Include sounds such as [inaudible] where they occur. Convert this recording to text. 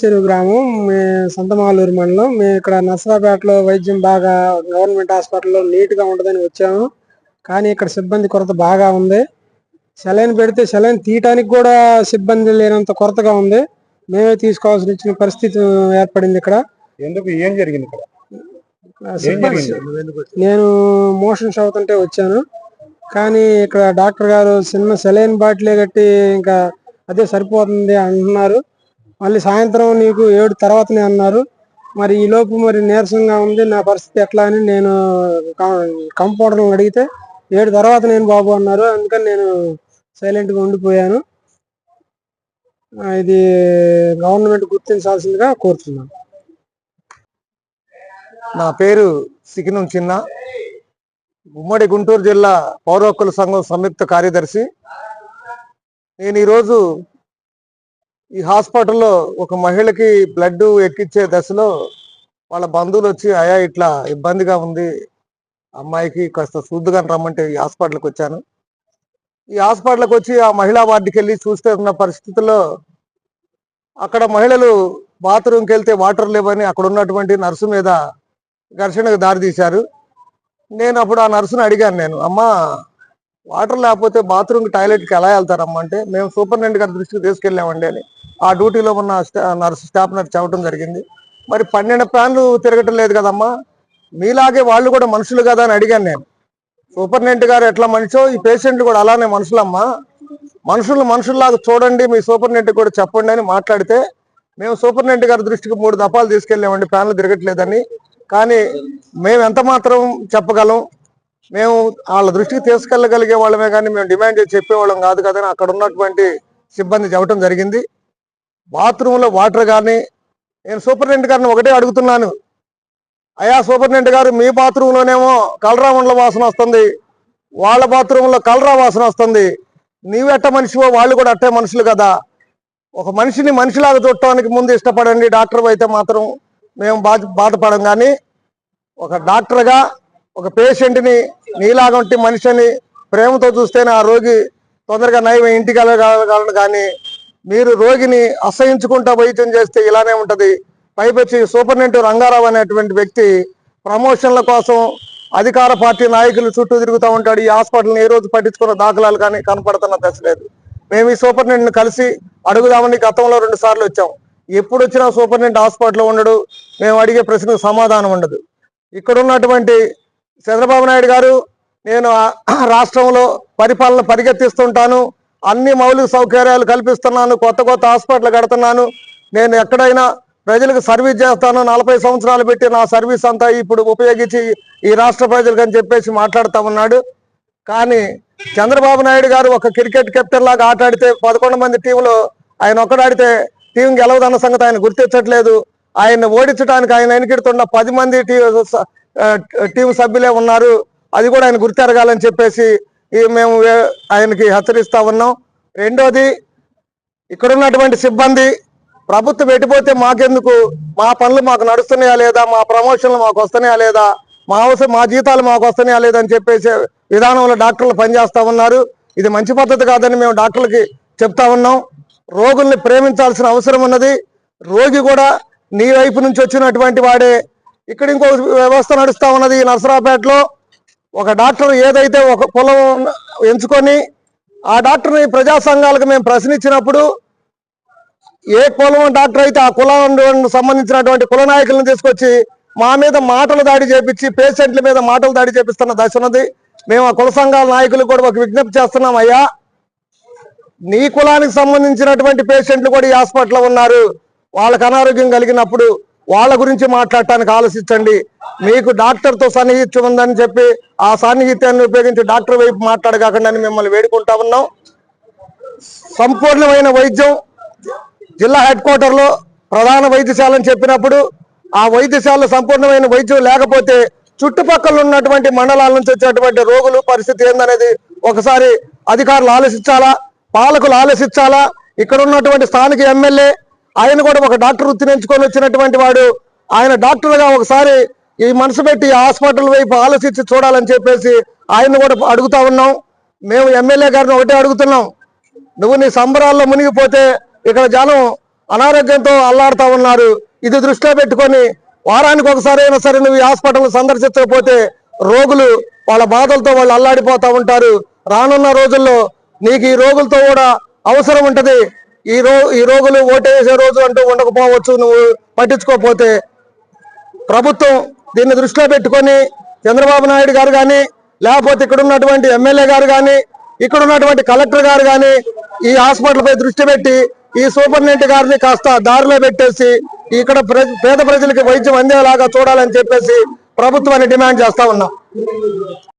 చెరువు గ్రామం మే సంతమాలూరు మండలం. మేము ఇక్కడ నసరాపేటలో వైద్యం బాగా గవర్నమెంట్ హాస్పిటల్లో నీట్గా ఉంటుందని వచ్చాము. కానీ ఇక్కడ సిబ్బంది కొరత బాగా ఉంది. సెలైన్ పెడితే సెలైన్ తీయటానికి కూడా సిబ్బంది లేనంత కొరతగా ఉంది. మేమే తీసుకోవాల్సి వచ్చిన పరిస్థితి ఏర్పడింది ఇక్కడ. ఎందుకు? ఏం జరిగింది ఇక్కడ? సిబ్బంది నేను మోషన్స్ అవుతుంటే వచ్చాను. కానీ ఇక్కడ డాక్టర్ గారు చిన్న సెలైన్ బాటిలే కట్టి ఇంకా అదే సరిపోతుంది అంటున్నారు. మళ్ళీ సాయంత్రం నీకు ఏడు తర్వాతనే అన్నారు. మరి ఈ లోపు మరి నీరసంగా ఉంది నా పరిస్థితి ఎట్లా అని నేను కంపౌండర్ని అడిగితే ఏడు తర్వాత నేను బాబు అన్నారు. అందుకని నేను సైలెంట్గా ఉండిపోయాను. ఇది గవర్నమెంట్ గుర్తించాల్సిందిగా కోరుతున్నాను. నా పేరు సికినం చిన్న. ఉమ్మడి గుంటూరు జిల్లా పౌర హక్కుల సంఘం సంయుక్త కార్యదర్శి. నేను ఈరోజు ఈ హాస్పిటల్లో ఒక మహిళకి బ్లడ్ ఎక్కించే దశలో వాళ్ళ బంధువులు వచ్చి అయా ఇట్లా ఇబ్బందిగా ఉంది. అమ్మాయికి కాస్త శుద్ధిగా రమ్మంటే ఈ హాస్పిటల్కి వచ్చాను. ఈ హాస్పిటల్కి వచ్చి ఆ మహిళా వార్డుకి వెళ్ళి చూస్తే ఉన్న పరిస్థితుల్లో అక్కడ మహిళలు బాత్రూమ్కి వెళ్తే వాటర్ లేవని అక్కడ ఉన్నటువంటి నర్సు మీద ఘర్షణకు దారితీశారు నేను అప్పుడు ఆ నర్సును అడిగాను నేను అమ్మా వాటర్ లేకపోతే బాత్రూమ్కి టాయిలెట్కి ఎలా వెళ్తారమ్మా అంటే మేము సూపరింటెండెంట్ గారి దృష్టికి తీసుకెళ్ళామండి అని. ఆ డ్యూటీలో ఉన్న స్టా- నర్సు స్టాఫ్ నర్సు చెప్పడం జరిగింది. మరి పన్నెండు ప్యాన్లు తిరగటం లేదు కదమ్మా. మీలాగే వాళ్ళు కూడా మనుషులు కదా అని అడిగాను నేను. సూపరింటెండెంట్ గారు ఎట్లా మనిషో ఈ పేషెంట్లు కూడా అలానే మనుషులమ్మా. మనుషులు మనుషుల్లాగా చూడండి మీ సూపరింటెండెంట్ కూడా చెప్పండి అని మాట్లాడితే మేము సూపరింటెండెంట్ గారి దృష్టికి మూడు దఫాలు తీసుకెళ్ళామండి ప్యాన్లు తిరగట్లేదని. కానీ మేము ఎంత మాత్రం చెప్పగలం మేము వాళ్ళ దృష్టికి తీసుకెళ్ళగలిగే వాళ్ళమే కానీ మేము డిమాండ్ చేసి చెప్పేవాళ్ళం కాదు కదని అక్కడ ఉన్నటువంటి సిబ్బంది చెప్పడం జరిగింది. బాత్రూంలో వాటర్ కానీ నేను సూపరింటెండెంట్ గారిని ఒకటే అడుగుతున్నాను. అయా సూపరింటెండెంట్ గారు మీ బాత్రూంలోనేమో కలరా ఉండ్ల వాసన వస్తుంది. వాళ్ళ బాత్రూంలో కలరా వాసన వస్తుంది. నీవెట్ట మనిషివో వాళ్ళు కూడా అట్టే మనుషులు కదా. ఒక మనిషిని మనిషిలాగా చూడటానికి ముందు ఇష్టపడండి. డాక్టర్ అయితే మాత్రం మేము బాధ బాధపడం కానీ ఒక డాక్టర్గా ఒక పేషెంట్ని నీలాగంటి మనిషిని ప్రేమతో చూస్తేనే ఆ రోగి తొందరగా నయం ఇంటికి వెళ్ళగలగలను కానీ మీరు రోగిని అసహించుకుంటా వైద్యం చేస్తే ఇలానే ఉంటుంది. పైపచ్చి సూపరింటెండెంట్ రంగారావు అనేటువంటి వ్యక్తి ప్రమోషన్ల కోసం అధికార పార్టీ నాయకులు చుట్టూ తిరుగుతూ ఉంటాడు. ఈ హాస్పిటల్ని ఏ రోజు పట్టించుకున్న దాఖలాలు కానీ కనపడుతున్న దశ లేదు. మేము ఈ సూపరింటెండెంట్ని కలిసి అడుగుదామని గతంలో రెండు సార్లు వచ్చాం. ఎప్పుడు వచ్చినా సూపరింటెండెంట్ హాస్పిటల్లో ఉండడు. మేము అడిగే ప్రశ్నకు సమాధానం ఉండదు. ఇక్కడ ఉన్నటువంటి చంద్రబాబు నాయుడు గారు నేను [clears throat] రాష్ట్రంలో పరిపాలన పరిగెత్తిస్తుంటాను. అన్ని మౌలిక సౌకర్యాలు కల్పిస్తున్నాను. కొత్త కొత్త హాస్పిటల్ కడుతున్నాను. నేను ఎక్కడైనా ప్రజలకు సర్వీస్ చేస్తాను. నలభై సంవత్సరాలు పెట్టి నా సర్వీస్ అంతా ఇప్పుడు ఉపయోగించి ఈ రాష్ట్ర ప్రజలకు అని చెప్పేసి మాట్లాడుతూ ఉన్నాడు. కానీ చంద్రబాబు నాయుడు గారు ఒక క్రికెట్ కెప్టెన్ లాగా ఆట ఆడితే పదకొండు మంది టీంలో ఆయన ఒక్కడాడితే టీం గెలవదన్న సంగతి ఆయన గుర్తించట్లేదు. ఆయన ఓడించడానికి ఆయన వెనుకెడుతున్న పది మంది టీం సభ్యులే ఉన్నారు. అది కూడా ఆయన గుర్తెరగాలని చెప్పేసి మేము ఆయనకి హెచ్చరిస్తా ఉన్నాం. రెండోది ఇక్కడ ఉన్నటువంటి సిబ్బంది ప్రభుత్వం పెట్టిపోతే మాకెందుకు? మా పనులు మాకు నడుస్తున్నాయా లేదా? మా ప్రమోషన్లు మాకు వస్తున్నాయా లేదా? మా అవసరం మా జీతాలు మాకు వస్తున్నాయా లేదా అని చెప్పేసి విధానంలో డాక్టర్లు పనిచేస్తూ ఉన్నారు. ఇది మంచి పద్ధతి కాదని మేము డాక్టర్లకి చెప్తా ఉన్నాం. రోగుల్ని ప్రేమించాల్సిన అవసరం ఉన్నది. రోగి కూడా నీ వైపు నుంచి వచ్చినటువంటి వాడే ఇక్కడ ఇంకో వ్యవస్థ నడుస్తా ఉన్నది నర్సరాపేటలో ఒక డాక్టర్ ఏదైతే ఒక కులం ఎంచుకొని ఆ డాక్టర్ని ప్రజా సంఘాలకు మేము ప్రశ్నించినప్పుడు ఏ కులం డాక్టర్ అయితే ఆ కులం సంబంధించినటువంటి కుల నాయకులను తీసుకొచ్చి మా మీద మాటలు దాడి చేపించి పేషెంట్ల మీద మాటలు దాడి చేపిస్తున్న దశ ఉన్నది. మేము ఆ కుల సంఘాల నాయకులు కూడా ఒక విజ్ఞప్తి చేస్తున్నాం అయ్యా నీ కులానికి సంబంధించినటువంటి పేషెంట్లు కూడా ఈ హాస్పిటల్లో ఉన్నారు. వాళ్ళకి అనారోగ్యం కలిగినప్పుడు వాళ్ళ గురించి మాట్లాడటానికి ఆలోచించండి. మీకు డాక్టర్తో సన్నిహిత్యం ఉందని చెప్పి ఆ సాన్నిహిత్యాన్ని ఉపయోగించి డాక్టర్ వైపు మాట్లాడకాకుండా అని మిమ్మల్ని వేడుకుంటా ఉన్నాం. సంపూర్ణమైన వైద్యం జిల్లా హెడ్ క్వార్టర్లో ప్రధాన వైద్యశాల అని చెప్పినప్పుడు ఆ వైద్యశాలలో సంపూర్ణమైన వైద్యం లేకపోతే చుట్టుపక్కల ఉన్నటువంటి మండలాల నుంచి వచ్చేటువంటి రోగులు పరిస్థితి ఏందనేది ఒకసారి అధికారులు ఆలోచించాలా? పాలకులు ఆలోచించాలా? ఇక్కడ ఉన్నటువంటి స్థానిక ఎమ్మెల్యే ఆయన కూడా ఒక డాక్టర్ వృత్తి ఎంచుకొని వచ్చినటువంటి వాడు. ఆయన డాక్టర్గా ఒకసారి ఈ మనసు పెట్టి హాస్పిటల్ వైపు ఆలోచించి చూడాలని చెప్పేసి ఆయన కూడా అడుగుతా ఉన్నాం. మేము ఎమ్మెల్యే గారిని ఒకటే అడుగుతున్నాం. నువ్వు నీ సంబరాల్లో మునిగిపోతే ఇక్కడ జనం అనారోగ్యంతో అల్లాడుతూ ఉన్నారు. ఇది దృష్టిలో పెట్టుకొని వారానికి ఒకసారి అయినా సరే నువ్వు ఈ హాస్పిటల్ సందర్శించకపోతే రోగులు వాళ్ళ బాధలతో వాళ్ళు అల్లాడిపోతూ ఉంటారు. రానున్న రోజుల్లో నీకు ఈ రోగులతో కూడా అవసరం ఉంటుంది. ఈ రో ఈ రోగులు ఓటేసే రోజు అంటూ ఉండకపోవచ్చు నువ్వు పట్టించుకోకపోతే. ప్రభుత్వం దీన్ని దృష్టిలో పెట్టుకొని చంద్రబాబు నాయుడు గారు కానీ లేకపోతే ఇక్కడ ఉన్నటువంటి ఎమ్మెల్యే గారు కానీ ఇక్కడ ఉన్నటువంటి కలెక్టర్ గారు కానీ ఈ హాస్పిటల్పై దృష్టి పెట్టి ఈ సూపరింటెండెంట్ గారిని కాస్త దారిలో పెట్టేసి ఇక్కడ పేద ప్రజలకి వైద్యం అందేలాగా చూడాలని చెప్పేసి ప్రభుత్వాన్ని డిమాండ్ చేస్తా ఉన్నాం.